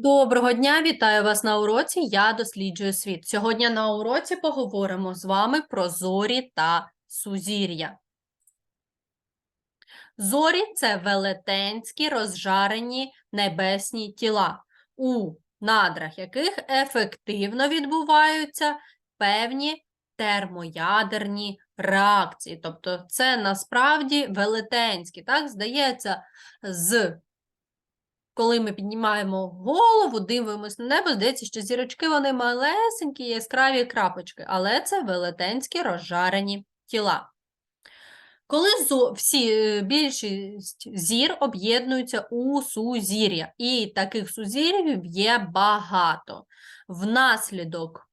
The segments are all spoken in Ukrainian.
Доброго дня, вітаю вас на уроці. Я досліджую світ. Сьогодні на уроці поговоримо з вами про зорі та сузір'я. Зорі це велетенські розжарені небесні тіла, у надрах яких ефективно відбуваються певні термоядерні реакції. Тобто це насправді велетенські, так, здається, з коли ми піднімаємо голову, дивимося на небо, здається, що зірочки вони малесенькі, яскраві крапочки, але це велетенські розжарені тіла. Коли всі, е, більшість зір об'єднуються у сузір'я, і таких сузір'їв є багато. Внаслідок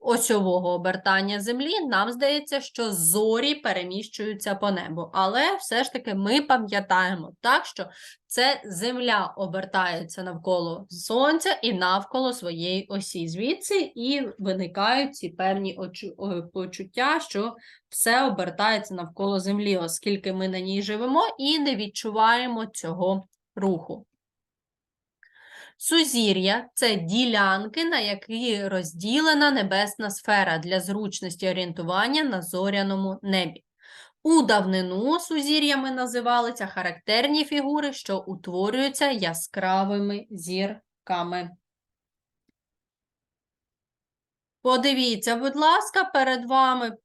осьового обертання Землі нам здається, що зорі переміщуються по небу. Але все ж таки ми пам'ятаємо так, що це Земля обертається навколо Сонця і навколо своєї осі. Звідси і виникають ці певні почуття, що все обертається навколо Землі, оскільки ми на ній живемо і не відчуваємо цього руху. Сузір'я це ділянки, на які розділена небесна сфера для зручності орієнтування на зоряному небі. У давнину сузір'ями називалися характерні фігури, що утворюються яскравими зірками. Подивіться, будь ласка, перед вами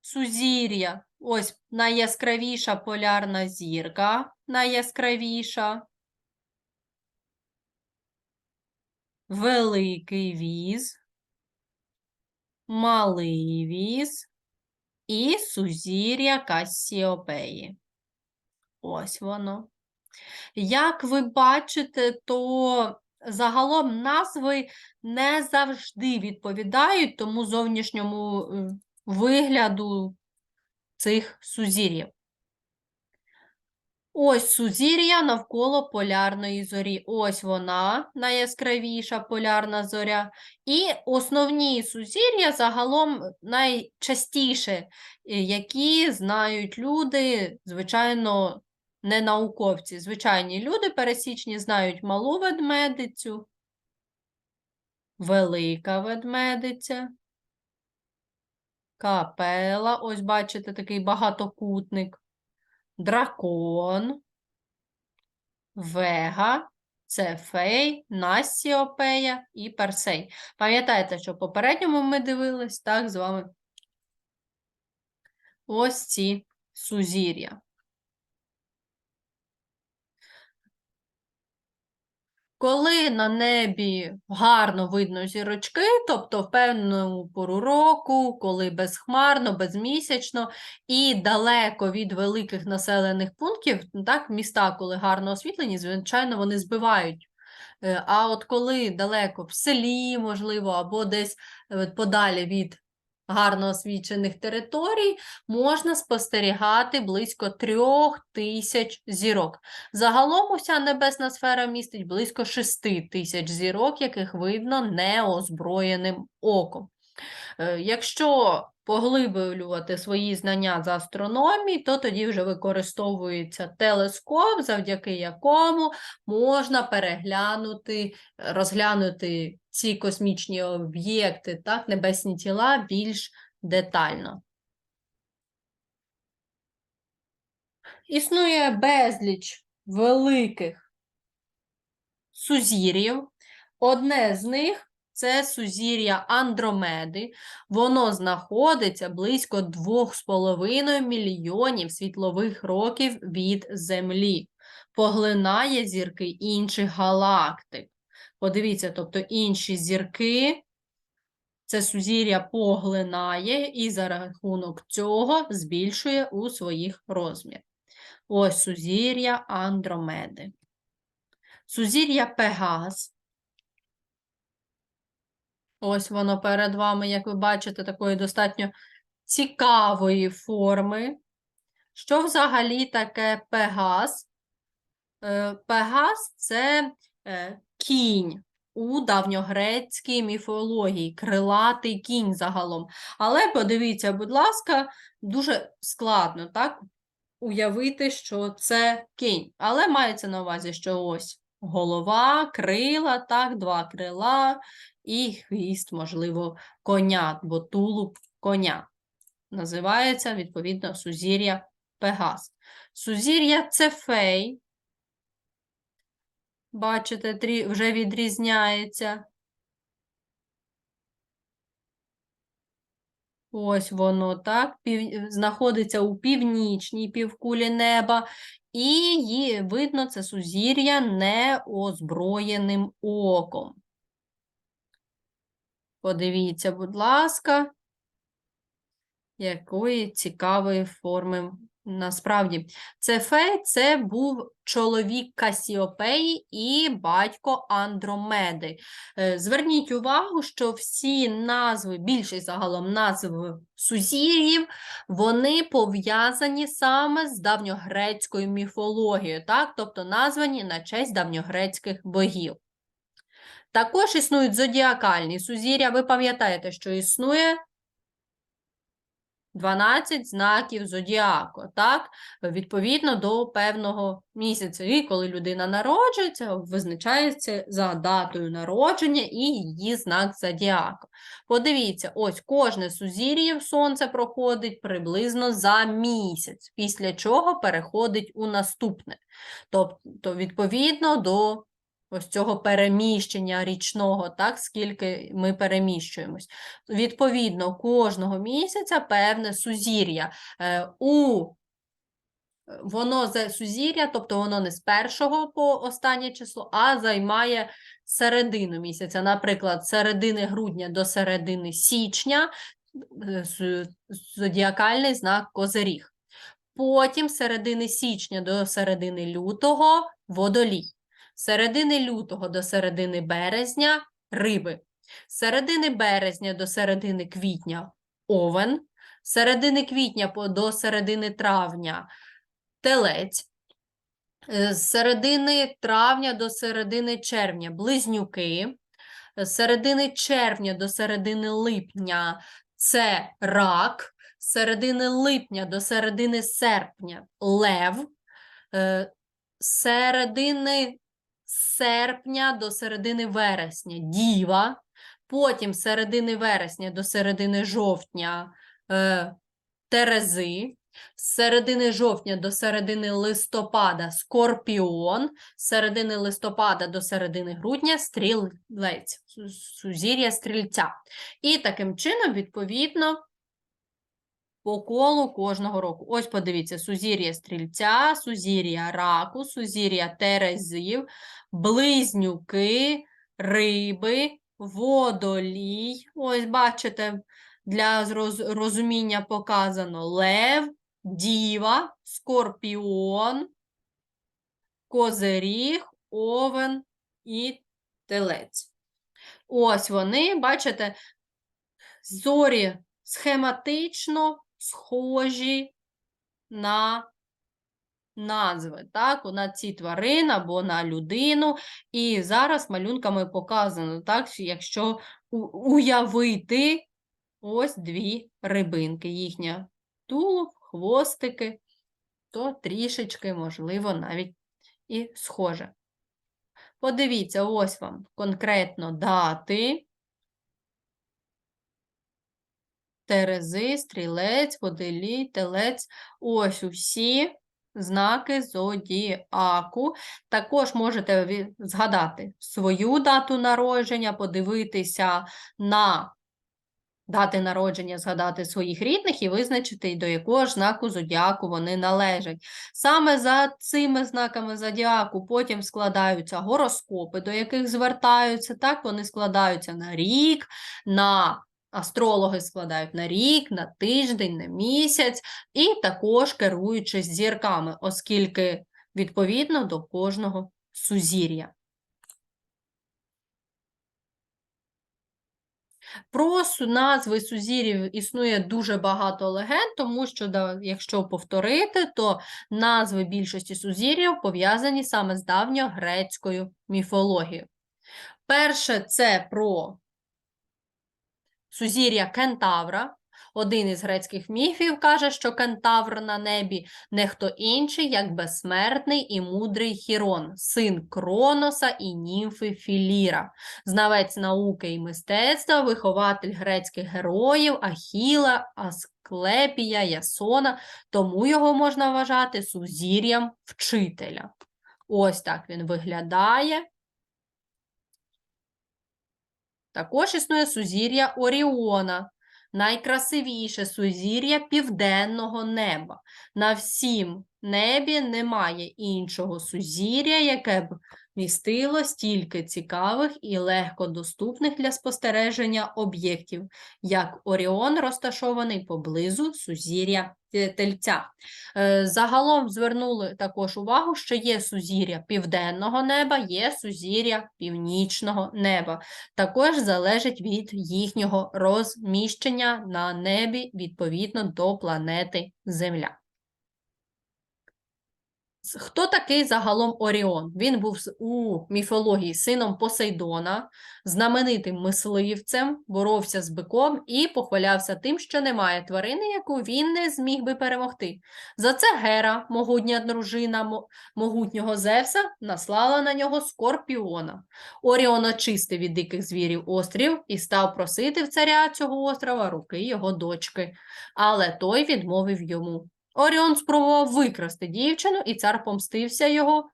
сузір'я. Ось найяскравіша полярна зірка, найяскравіша. Великий віз, малий віз і сузір'я Кассіопеї. Ось воно. Як ви бачите, то загалом назви не завжди відповідають тому зовнішньому е, вигляду цих сузір'їв. Ось сузір'я навколо полярної зорі. Ось вона, найяскравіша полярна зоря. І основні сузір'я загалом найчастіше, е, які знають люди, звичайно, не науковці. Звичайні люди пересічні знають малу ведмедицю, велика ведмедиця, капела, ось бачите, такий багатокутник дракон, Вега, Цефей, Насіопея і Персей. Пам'ятаєте, що в попередньому ми дивились так з вами ось ці сузір'я. Коли на небі гарно видно зірочки, тобто в певну пору року, коли безхмарно, безмісячно і далеко від великих населених пунктів, ну, так, міста, коли гарно освітлені, звичайно, вони збивають. Е, А от коли далеко в селі, можливо, або десь е, подалі від гарно освічених територій, можна спостерігати близько трьох тисяч зірок. Загалом уся небесна сфера містить близько шести тисяч зірок, яких видно неозброєним оком. Е, Якщо поглиблювати свої знання з астрономії, то тоді вже використовується телескоп, завдяки якому можна переглянути, розглянути ці космічні об'єкти, так, небесні тіла більш детально. Існує безліч великих сузір'їв. Одне з них це сузір'я Андромеди. Воно знаходиться близько 2,5 мільйонів світлових років від Землі. Поглинає зірки інших галактик. Подивіться, тобто інші зірки це сузір'я поглинає і за рахунок цього збільшує у своїх розмірах. Ось сузір'я Андромеди. Сузір'я Пегас. Ось воно перед вами, як ви бачите, такої достатньо цікавої форми. Що взагалі таке Пегас? Е, Пегас це е, кінь у давньогрецькій міфології, крилатий кінь загалом. Але подивіться, будь ласка, дуже складно так уявити, що це кінь. Але мається на увазі, що ось голова, крила, так, два крила і хвіст, можливо, коня, бо тулуб коня. Називається, відповідно, сузір'я Пегас. Сузір'я Цефей. Бачите, вже відрізняється. Ось воно так, пів... знаходиться у північній півкулі неба, і її видно це сузір'я неозброєним оком. Подивіться, будь ласка, якої цікавої форми насправді. Цефей це був чоловік Касіопеї і батько Андромеди. Е, Зверніть увагу, що всі назви, більшість загалом назв сузір'їв, вони пов'язані саме з давньогрецькою міфологією, так? тобто названі на честь давньогрецьких богів. Також існують зодіакальні сузір'я. Ви пам'ятаєте, що існує 12 знаків зодіаку, так? Відповідно до певного місяця. І коли людина народжується, визначається за датою народження і її знак зодіаку. Подивіться, ось кожне сузір'я в сонце проходить приблизно за місяць, після чого переходить у наступне. Тобто, відповідно до ось цього переміщення річного, так, скільки ми переміщуємось. Відповідно, кожного місяця певне сузір'я. Е, у Воно за сузір'я, тобто воно не з першого по останнє число, а займає середину місяця. Наприклад, середини грудня до середини січня е, зодіакальний знак Козиріг. Потім середини січня до середини лютого водолій. Середини лютого до середини березня риби. Середини березня до середини квітня овен. Середини квітня до середини травня телець. Е, З середини травня до середини червня близнюки. З середини червня до середини липня це рак. З середини липня до середини серпня лев. Е, з середини серпня до середини вересня діва. Потім середини вересня до середини жовтня е, терези. З середини жовтня до середини листопада скорпіон, з середини листопада до середини грудня стрілець, сузір'я стрільця. І таким чином, відповідно, по колу кожного року. Ось подивіться: сузір'я стрільця, сузір'я раку, сузір'я терезів, близнюки, риби, водолій. Ось бачите, для розуміння показано лев, діва, скорпіон, козиріг, овен і телець. Ось вони, бачите, зорі схематично схожі на назви, так, на ці тварини або на людину. І зараз малюнками показано, так, якщо уявити ось дві рибинки, їхня тулуб, хвостики, то трішечки, можливо, навіть і схоже. Подивіться, ось вам конкретно дати. Терези, стрілець, водолій, телець. Ось усі знаки зодіаку. Також можете згадати свою дату народження, подивитися на дати народження, згадати своїх рідних і визначити, до якого ж знаку зодіаку вони належать. Саме за цими знаками зодіаку потім складаються гороскопи, до яких звертаються. Так, вони складаються на рік, на астрологи складають на рік, на тиждень, на місяць, і також керуючись зірками, оскільки відповідно до кожного сузір'я. Про назви сузір'їв існує дуже багато легенд, тому що, да, якщо повторити, то назви більшості сузір'їв пов'язані саме з давньогрецькою міфологією. Перше це про сузір'я Кентавра. Один із грецьких міфів каже, що кентавр на небі не хто інший, як безсмертний і мудрий Хірон, син Кроноса і німфи Філіра, знавець науки і мистецтва, вихователь грецьких героїв Ахіла, Асклепія, Ясона, тому його можна вважати сузір'ям вчителя. Ось так він виглядає. Також існує сузір'я Оріона, найкрасивіше сузір'я південного неба. На всім небі немає іншого сузір'я, яке б містило стільки цікавих і легко доступних для спостереження об'єктів, як Оріон розташований поблизу сузір'я Тельця. Е, Загалом звернули також увагу, що є сузір'я південного неба, є сузір'я північного неба. Також залежить від їхнього розміщення на небі відповідно до планети Земля. Хто такий загалом Оріон? Він був у міфології сином Посейдона, знаменитим мисливцем, боровся з биком і похвалявся тим, що немає тварини, яку він не зміг би перемогти. За це Гера, могутня дружина могутнього Зевса, наслала на нього скорпіона. Оріон очистив від диких звірів острів і став просити в царя цього острова руки його дочки, але той відмовив йому. Оріон спробував викрасти дівчину, і цар помстився його,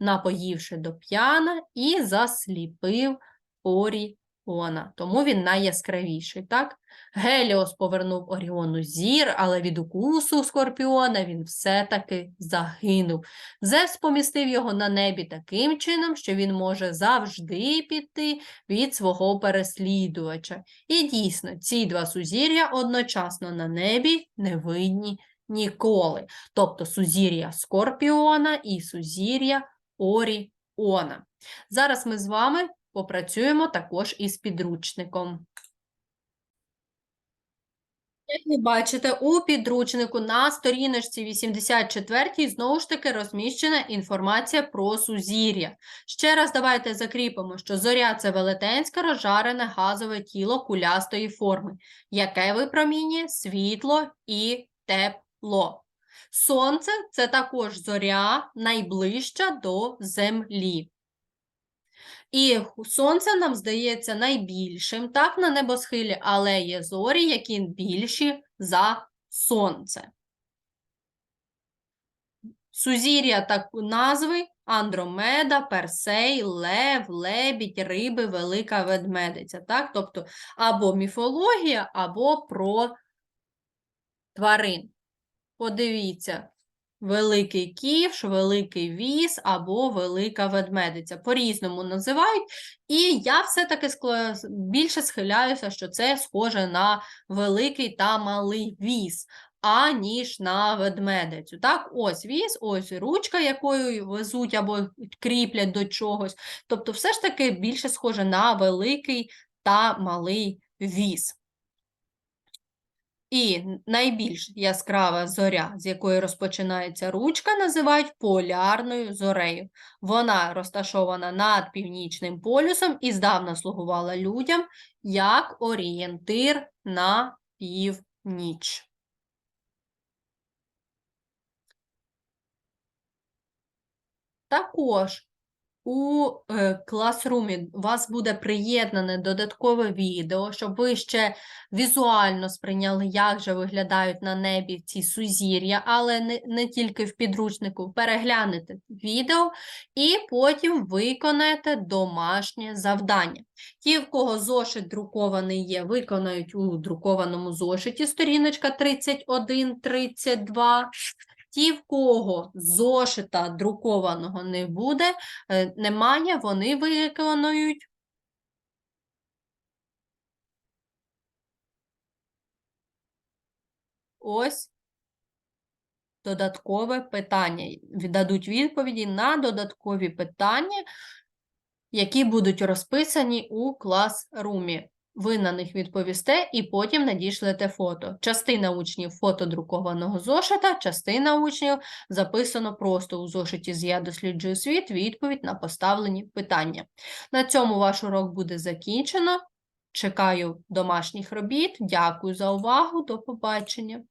напоївши до п'яна і засліпив Оріона. Тому він найяскравіший, так? Геліос повернув Оріону зір, але від укусу скорпіона він все-таки загинув. Зевс помістив його на небі таким чином, що він може завжди піти від свого переслідувача. І дійсно, ці два сузір'я одночасно на небі не видні ніколи. Тобто сузір'я Скорпіона і сузір'я Оріона. Зараз ми з вами попрацюємо також із підручником. Як ви бачите, у підручнику на сторіночці 84 знову ж таки розміщена інформація про сузір'я. Ще раз давайте закріпимо, що зоря це велетенське розжарене газове тіло кулястої форми, яке випромінює світло і тепло. Сонце це також зоря найближча до Землі. І сонце нам здається найбільшим, так, на небосхилі, але є зорі, які більші за сонце. Сузір'я так назви Андромеда, Персей, Лев, Лебідь, Риби, Велика Ведмедиця. Так? Тобто або міфологія, або про тварин. Подивіться, великий ківш, великий віз або велика ведмедиця. По-різному називають. І я все-таки більше схиляюся, що це схоже на великий та малий віз, аніж на ведмедицю. Так, ось віз, ось ручка, якою везуть або кріплять до чогось. Тобто, все ж таки більше схоже на великий та малий віз. І найбільш яскрава зоря, з якої розпочинається ручка, називають полярною зорею. Вона розташована над північним полюсом і здавна слугувала людям як орієнтир на північ. Також у е, класрумі вас буде приєднане додаткове відео, щоб ви ще візуально сприйняли, як же виглядають на небі ці сузір'я, але не, не тільки в підручнику. Переглянете відео і потім виконаєте домашнє завдання. Ті, в кого зошит друкований є, виконають у друкованому зошиті сторіночка 31-32. Ті, в кого зошита друкованого не буде, е, немає, вони виконують ось додаткове питання. Віддадуть відповіді на додаткові питання, які будуть розписані у класрумі. Ви на них відповісте і потім надішлете фото. Частина учнів фото друкованого зошита, частина учнів записано просто у зошиті з «Я досліджую світ» відповідь на поставлені питання. На цьому ваш урок буде закінчено. Чекаю домашніх робіт. Дякую за увагу. До побачення.